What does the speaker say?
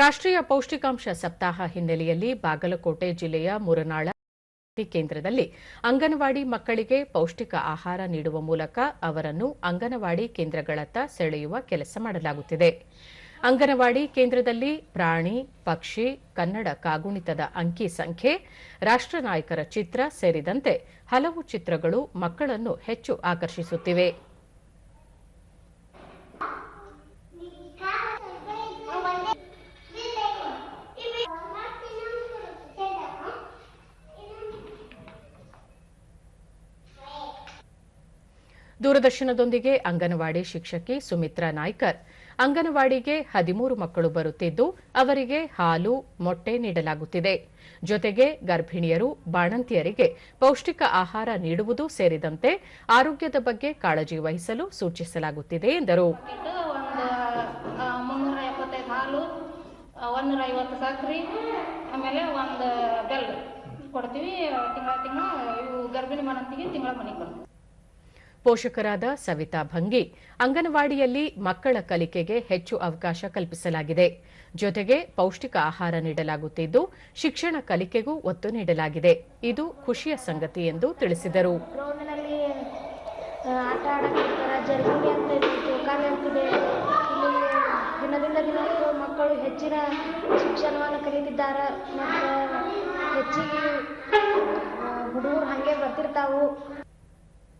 ರಾಷ್ಟ್ರೀಯ ಪೌಷ್ಟಿಕಾಂಶ ಸಪ್ತಾಹ ಹಿನ್ನೆಲೆಯಲ್ಲಿ ಬಾಗಲಕೋಟೆ ಜಿಲ್ಲೆಯ ಮುರನಾಳ ಕೇಂದ್ರದಲ್ಲಿ ಅಂಗನವಾಡಿ ಮಕ್ಕಳಿಗೆ ಪೌಷ್ಟಿಕ ಆಹಾರ ನೀಡುವ ಮೂಲಕ ಅವರನ್ನು ಅಂಗನವಾಡಿ ಕೇಂದ್ರಗಳತ್ತ ಸೆಳೆಯುವ ಕೆಲಸ ಮಾಡಲಾಗುತ್ತಿದೆ. ಅಂಗನವಾಡಿ ಕೇಂದ್ರದಲ್ಲಿ ಪ್ರಾಣಿ, ಪಕ್ಷಿ, ಕನ್ನಡ ಕಾಗುಣಿತದ ಅಂಕಿ ಸಂಖ್ಯೆ, ರಾಷ್ಟ್ರ ನಾಯಕರ ಚಿತ್ರ ಸೇರಿದಂತೆ ಹಲವು ಚಿತ್ರಗಳು ಮಕ್ಕಳನ್ನು ಹೆಚ್ಚು ಆಕರ್ಷಿಸುತ್ತಿವೆ. ದೂರದರ್ಶನದೊಂದಿಗೆ ಅಂಗನವಾಡಿ ಶಿಕ್ಷಕಿ ಸುಮಿತ್ರಾ ನಾಯ್ಕರ್. ಅಂಗನವಾಡಿಗೆ ಹದಿಮೂರು ಮಕ್ಕಳು ಬರುತ್ತಿದ್ದು, ಅವರಿಗೆ ಹಾಲು, ಮೊಟ್ಟೆ ನೀಡಲಾಗುತ್ತಿದೆ. ಜೊತೆಗೆ ಗರ್ಭಿಣಿಯರು, ಬಾಣಂತಿಯರಿಗೆ ಪೌಷ್ಟಿಕ ಆಹಾರ ನೀಡುವುದು ಸೇರಿದಂತೆ ಆರೋಗ್ಯದ ಬಗ್ಗೆ ಕಾಳಜಿ ವಹಿಸಲು ಸೂಚಿಸಲಾಗುತ್ತಿದೆ ಎಂದರು. ಕೊಡ್ತೀವಿ, ತಿಂಗಳ ತಿಂಗಳ ಇವು ಗರ್ಭಿಣಿ ಮನಂತಿಗೆ ತಿಂಗಳ ಮನೆಗೆ ಬರ್ತದೆ ಪೋಷಕರಾದ ಸವಿತಾ ಭಂಗಿ, ಅಂಗನವಾಡಿಯಲ್ಲಿ ಮಕ್ಕಳ ಕಲಿಕೆಗೆ ಹೆಚ್ಚು ಅವಕಾಶ ಕಲ್ಪಿಸಲಾಗಿದೆ. ಜೊತೆಗೆ ಪೌಷ್ಟಿಕ ಆಹಾರ ನೀಡಲಾಗುತ್ತಿದ್ದು, ಶಿಕ್ಷಣ ಕಲಿಕೆಗೂ ಒತ್ತು ನೀಡಲಾಗಿದೆ. ಇದು ಖುಷಿಯ ಸಂಗತಿ ಎಂದು ತಿಳಿಸಿದರು. ದಿನದಿಂದ ದಿನಕ್ಕೂ ಮಕ್ಕಳು ಹೆಚ್ಚಿನ ಶಿಕ್ಷಣವನ್ನು ಕಲಿತಿದ್ದಾರೆ. ಮತ್ತು ಹೆಚ್ಚಿಗೆ ಹುಡುಗರು ಹಾಗೆ ಬರ್ತಿರ್ತಾವು.